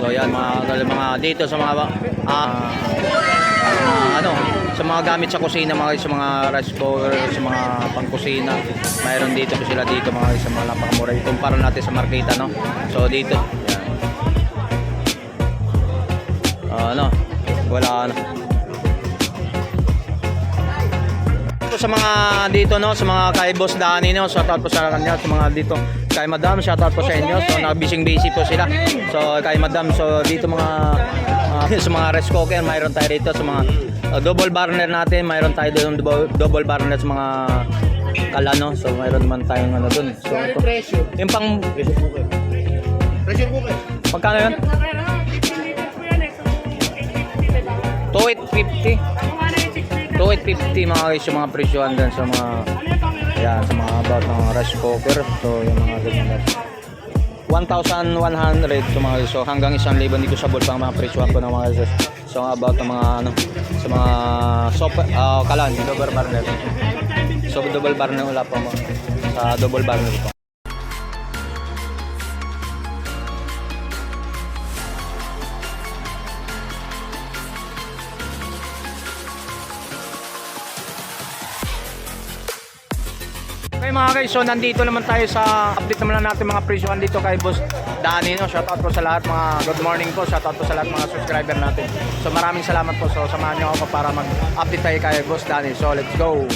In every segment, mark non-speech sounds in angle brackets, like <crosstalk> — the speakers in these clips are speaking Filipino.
So yan mga mga dito sa mga ah, ah, ano sa mga gamit sa kusina mga sa mga rice cooker sa mga pangkusina mayroon dito po sila dito mga sa mga napakamura. Ikumpara natin sa marketa no? So dito. Ah, ano wala ano sa mga dito no? Sa mga kay Boss Dani no? Shout out po sa kanya sa mga dito kay Madam shout out po sa inyo. So na busy po sila. So kay Madam so dito mga ah, <laughs> sa mga rice cooker mayroon tayo dito sa mga ah, double burner natin. Mayroon tayo doon double, double burner sa mga kala no? So mayroon man tayong ano doon so ito. Pressure. yung pang Pressure cooker. Pressure cooker. magkano yun? 2850 2850 mga guys yung mga presyohan doon sa mga Ayan, sa mga about ng rice cooker. So, yung mga ganyan. 1,100 so mga guys. So, hanggang 1,000 hindi ko sabol pa ang mga presyohan ko ng mga guys. So, about ng mga ano, sa mga soap, ah kalan, double burner. So, double burner wala pa mo. Sa double burner ko. Okay mga guys, so nandito naman tayo sa update naman na natin mga presyohan dito kay Boss Dani. No? Shoutout po sa lahat mga good morning po. Shoutout po sa lahat mga subscriber natin. So maraming salamat po. So samahan niyo ako para mag-update tayo kay Boss Dani. So let's go.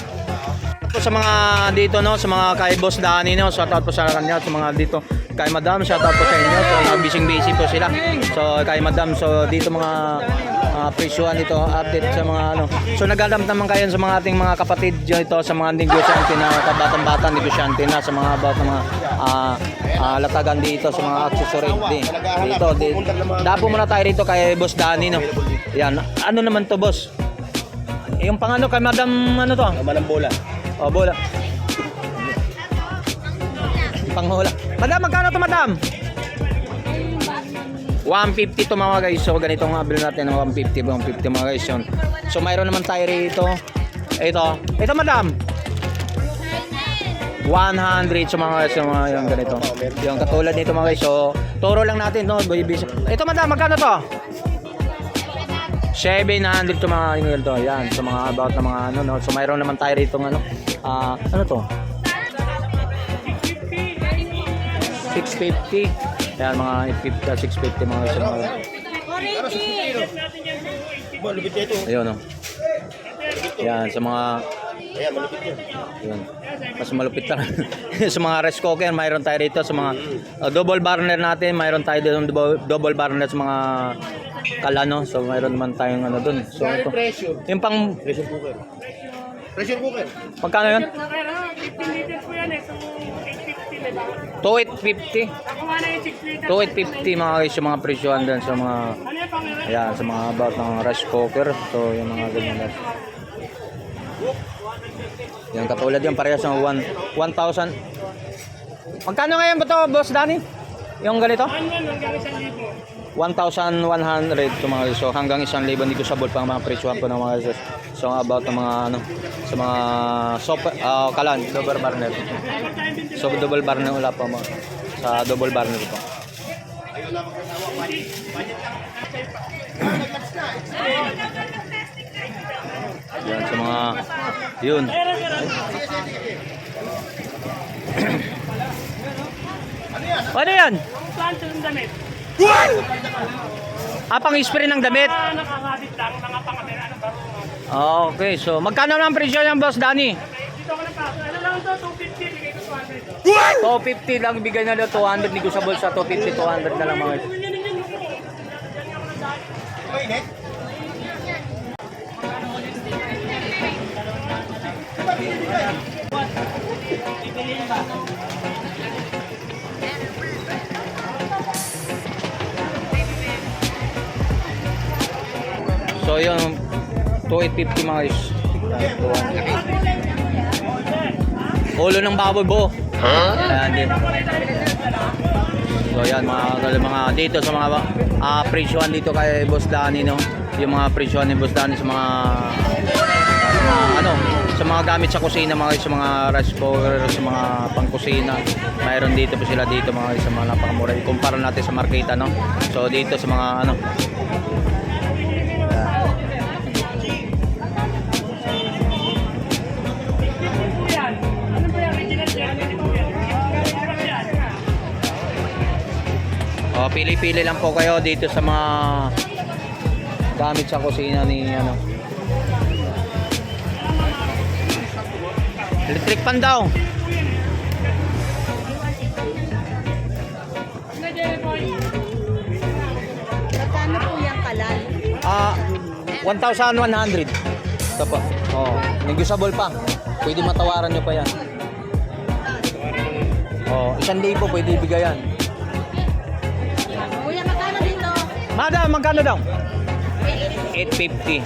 Po sa mga dito no, sa mga kay Boss Dani no, shoutout po sa kanya, sa mga dito kay Madam, shoutout po sa inyo. So busy busy po sila. So kay Madam, so dito mga uh, presyohan dito, update sa mga ano. So nagalam naman kayo sa mga ating mga kapatid dito sa mga negosyante na kabatang-bata negosyante na sa mga about mga ah, ah, latagan dito sa mga accessory di, dito. Di, dapo muna tayo dito kay Boss Dani no. Yan, ano naman to boss? Yung pang ano kay Madam ano to? Ang bola. O, bola. Panghula. Madam, magkano to, madam? 150 to mga guys. So, ganito nga bill natin ng 150, 150 mga guys yun. So, mayroon naman tayo rito. Ito. Ito, madam. 100 so mga yung mga yung ganito. Yung katulad nito mga guys. So, turo lang natin, no? Baby. Ito, madam, magkano to? 700 to mga email to. Yan, sa mga about na mga ano, no. So mayroon naman tayo rito ng ano. Ah, ano to? 650. Yan, mga 50, 650 mga sa mga. Ayun, no. Yan, sa mga Ayan, malupit. Yun. Mas malupit lang. <laughs> sa mga rice cooker, mayroon tayo rito. Sa mga uh, double burner natin, mayroon tayo doon double, double burner sa mga kalano. So, mayroon naman tayong ano doon. So, ito. Pressure. Yung pang, Pressure cooker. Pressure cooker. magkano yun? 15 liters po yan eh. So, 850 diba? 2850. Ako nga na yung 6 liters. 2850 mga guys yung mga presyohan doon sa mga yung ayan sa mga about ng rice cooker so yung mga ganyan guys yan katulad yung parehas ng 1 1,000 magkano ngayon ba to boss Danny? Yung ganito? Ano yan? Hanggang isang libo. 1,100 to mga guys so hanggang 1,000 hindi ko sabol pa ang mga presyohan ko ng mga guys so about ng mga ano sa mga soap ah, kalan double burner so double burner wala pa mga sa double burner pa Yan sa mga yun. <clears throat> Ano yan? Planto ng damit. Ah, pang spray ng damit. Ah, nakakabit lang. Mga pangamera. Ano ba? Okay, so magkano lang ang presyo ng boss Danny? Dito ko lang pa. Ano lang to? 250. Bigay ko 200. 250 lang bigay na daw 200 negotiable sa 250 200 na lang mga Mainit. So yun 2850 mga guys. Ulo ng baboy bo. Ayan din. So yan mga mga dito sa mga ah presyohan dito kay Boss Danny no. Yung mga presyohan ni Boss Danny sa mga, mga ano sa mga gamit sa kusina mga sa mga rice cooker, sa mga pangkusina. Mayroon dito po sila dito mga sa mga napakamura. Ikumpara natin sa marketa no. So dito sa mga ano pili-pili lang po kayo dito sa mga gamit sa kusina ni ano. Electric pan daw. Ano? Magkano po yung kalal? Ah, 1,100. Ito po. Oh, negotiable pa. Pwede matawaran nyo pa yan. Oh, isang libo pwede ibigayan. Madam, magkano daw? 850.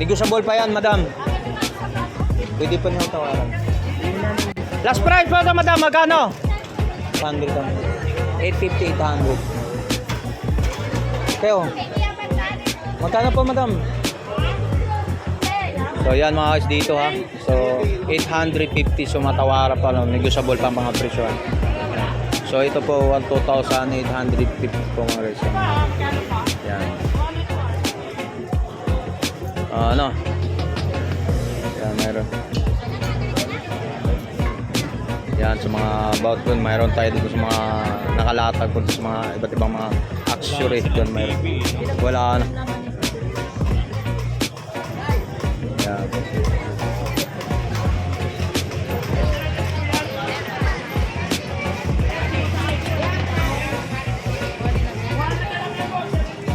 Negotiable pa yan, madam. Pwede pa niyo tawaran. Last price po ito, madam. Magkano? 100 lang. 850, 800. Teo. Magkano po, madam? So, yan mga guys dito ha. So, 850. So, matawara pa. No? Negotiable pa mga presyo. ha. So, ito po, 2,850 po mga guys. Yan. Ah, ano? Yan, meron. Yan, sa mga about doon, mayroon tayo dito sa mga nakalatag po sa mga iba't ibang mga accessories doon, mayroon. Wala, ano. Yan.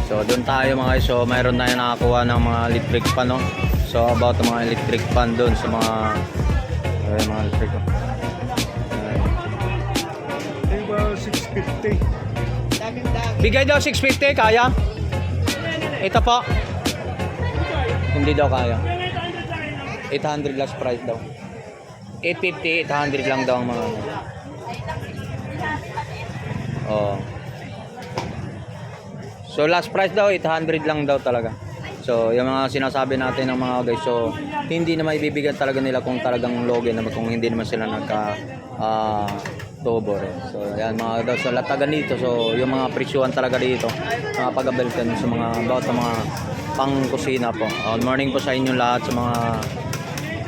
So doon tayo mga guys. So mayroon tayo nakakuha ng mga electric fan no. So about mga electric fan doon sa mga ay, mga electric fan. Ayan. Bigay daw 650 kaya? Ito po. Hindi daw kaya. 800 last price daw. 850, 800 lang daw ang mga. Oh. So last price daw 800 lang daw talaga. So yung mga sinasabi natin ng mga guys so hindi na maibibigyan talaga nila kung talagang logo naman kung hindi naman sila nagka ah tubo rin. So yan mga daw so latagan dito so yung mga presyuhan talaga dito mga pag-abelkan sa mga about sa mga pang kusina po. Uh, good morning po sa inyo lahat sa mga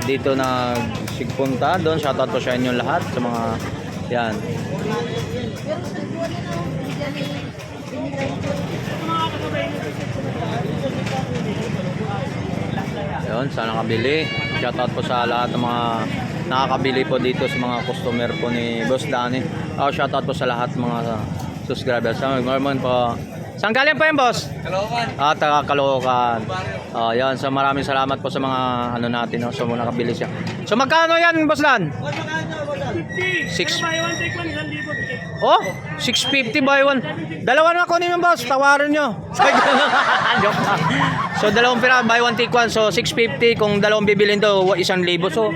dito na sigpunta doon shoutout po sa inyo lahat sa mga yan yun, sana kabili. Shout out po sa lahat ng mga nakakabili po dito sa mga customer po ni Boss Danny. Ah, oh, shout out po sa lahat mga subscribers. Sa Mormon po. Saan galing po yun, boss? Kalokan. Ah, taga Kalokan. Oh, ah, yan. So maraming salamat po sa mga ano natin. No? So nakabili siya. So magkano yan, boss Dan? 1,000. 6 buy one, take one, isang. Oh, 650 buy one. Dalawa na kunin mo boss, tawarin nyo. <laughs> Joke lang. So dalawang pira, buy one take one. So 650 kung dalawang bibilin to, 1,000. So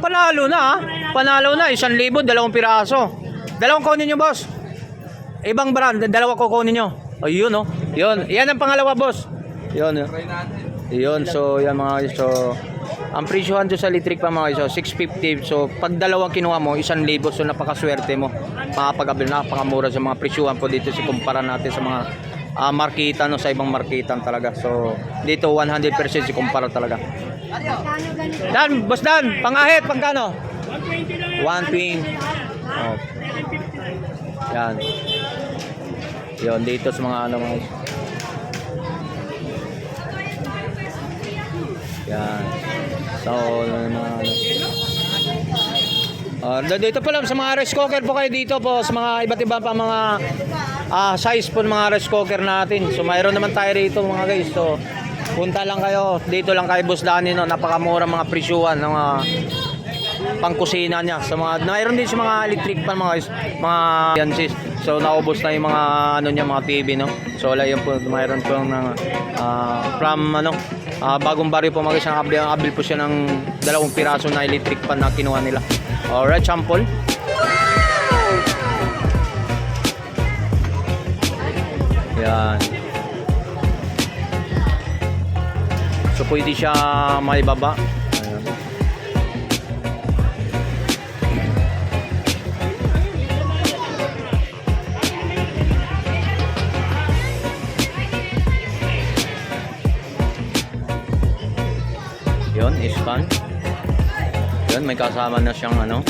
panalo na ha. Panalo na, 1,000, dalawang piraso. Dalawang kunin nyo boss. Ibang brand, dalawa kukunin nyo. Ayun oh, no? Yun. Yan ang pangalawa boss. Yun. Oh. Yun, so yan mga so ang presyohan dyan sa electric pa mga guys, so 650. So, pag dalawang kinuha mo, isang libo. So, napakaswerte mo. Makapagabil, napakamura sa mga presyohan po dito. Si kumpara natin sa mga ah, markita no, sa ibang markitan talaga. So, dito 100% si kumpara talaga. Dan, boss Dan, pangahit, pangkano? 120 lang yan. 120. Oh, 750 lang. yan. Yun, dito sa mga ano mga Yan. So, ano. Uh, dito po lang sa mga rice cooker po kayo dito po sa mga iba't iba pa mga ah, size po ng mga rice cooker natin. So mayroon naman tayo rito mga guys. So punta lang kayo dito lang kay Boss Danny no. Napakamura mga presyuhan ng mga pangkusina niya sa mga mayroon din sa mga electric pan mga guys, mga appliances. So naubos na yung mga ano niya mga TV no. So wala yun po mayroon po ng ah, from ano ah, bagong baryo po mga guys, ang abil, ang abil po siya ng dalawang piraso na electric pan na kinuha nila. Alright, sample. Yan. So pwede siya may Yan, may kasama na siyang ano.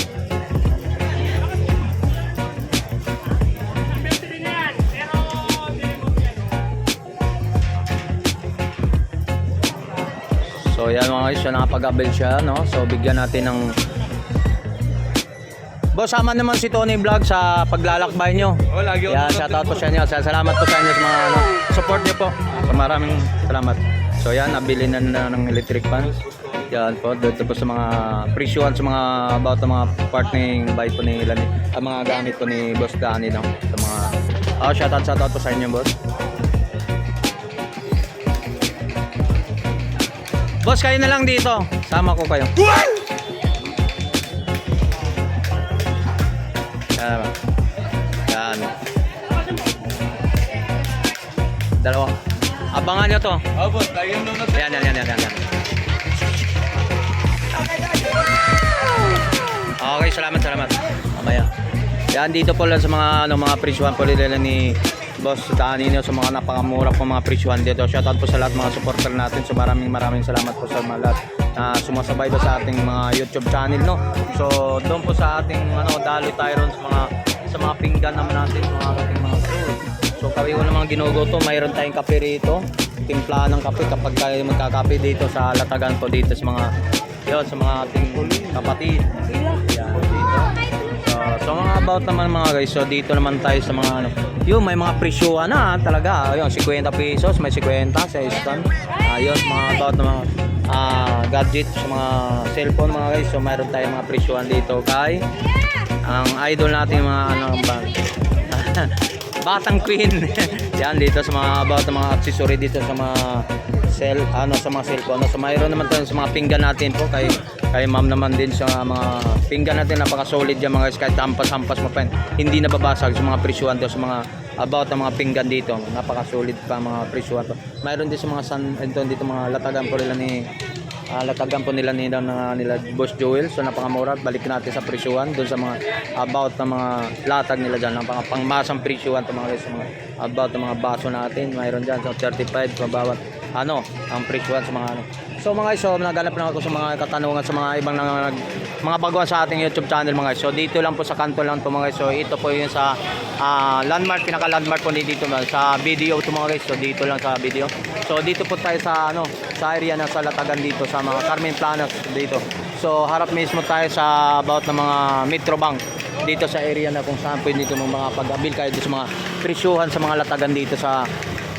So yan mga guys, so nakapag-avail siya, no? So bigyan natin ng Boss, sama naman si Tony Vlog sa paglalakbay nyo. Oh, lagi ako Yeah, shout out po sa inyo. Sa- Salamat po sa inyo sa mga ano, support nyo po. So maraming salamat. So yan, nabili na, na ng electric fan. Yan po, dito po sa mga presyohan sa mga about sa mga part ng bike po ni Lani, ang mga gamit po ni Boss Danny, no? Sa mga, oh, shout out, shout out po sa inyo, boss. Boss, kayo na lang dito. Sama ko kayo. Yan. Yan. Dalawa. Abangan nyo to. Oh, boss, lagi yung nunod. Yan, yan, yan, yan, yan. Yan. Okay, salamat, salamat. Mamaya. Yan, dito po lang sa mga, ano, mga presyuhan po nila ni Boss Danino sa mga napakamura po mga presyuhan dito. Shoutout po sa lahat mga supporter natin. So maraming maraming salamat po sa mga lahat na sumasabay po sa ating mga YouTube channel, no? So doon po sa ating ano, dali tayo ron sa mga sa mga pinggan naman natin, mga ating mga crew. So kami ko namang ginugoto, mayroon tayong kape rito. Timpla ng kape kapag kayo magkakape dito sa latagan po dito sa mga yun, sa mga ating kapatid. Yan. So, so mga about naman mga guys, so dito naman tayo sa mga ano, yun may mga presyuhan na talaga. Ayun, 50 pesos, may 50 sa stand. Ayun, mga about na mga ah, gadget sa mga cellphone mga guys. So mayroon tayong mga presyuhan dito kay ang idol natin mga ano ba <laughs> Batang Queen. <laughs> Yan dito sa mga about ng mga accessory dito sa mga cell ano sa mga cellphone. No? So mayroon naman tayo sa mga pinggan natin po. Kay kay ma'am naman din sa mga pinggan natin. Napaka solid yan mga guys. Kahit hampas-hampas mo pa hindi nababasag sa mga presyuhan to sa mga about ng mga pinggan dito. Napaka solid pa mga presyuhan to mayroon din sa mga san ito dito mga latagan po nila ni Ah, latagan po nila nila na nila Boss Joel. So napakamura. Balik natin sa presyuhan doon sa mga about ng mga latag nila dyan. Napaka pangmasang presyuhan to mga guys. Mga about ng mga baso natin. Mayroon dyan sa 35 sa bawat ano ang presyuhan sa mga ano. So mga guys so naganap lang ako sa mga katanungan sa mga ibang nang, mga baguhan sa ating YouTube channel mga guys. So dito lang po sa kanto lang to mga guys. So ito po yung sa ah, landmark pinaka landmark po dito mga- sa video to mga guys. So dito lang sa video. So dito po tayo sa ano sa area na sa Latagan dito sa mga Carmen Planas dito. So harap mismo tayo sa about ng mga Metro Bank dito sa area na kung saan pwede dito mga pag-abil kayo dito sa mga presyuhan sa mga latagan dito sa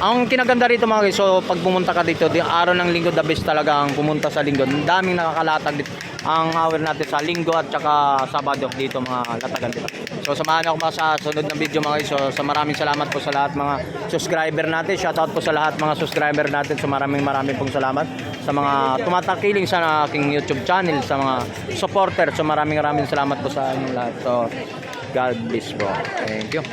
ang kinaganda rito mga guys, so pag pumunta ka dito, di araw ng linggo the best talaga ang pumunta sa linggo. Ang daming nakakalatag dito. Ang hour natin sa linggo at saka sabado dito mga latagan dito. So samahan ako mga sa sunod na video mga guys. So sa maraming salamat po sa lahat mga subscriber natin. Shoutout po sa lahat mga subscriber natin. So maraming maraming pong salamat sa mga tumatakiling sa aking YouTube channel, sa mga supporter. So maraming maraming salamat po sa inyong lahat. So God bless po. Thank you.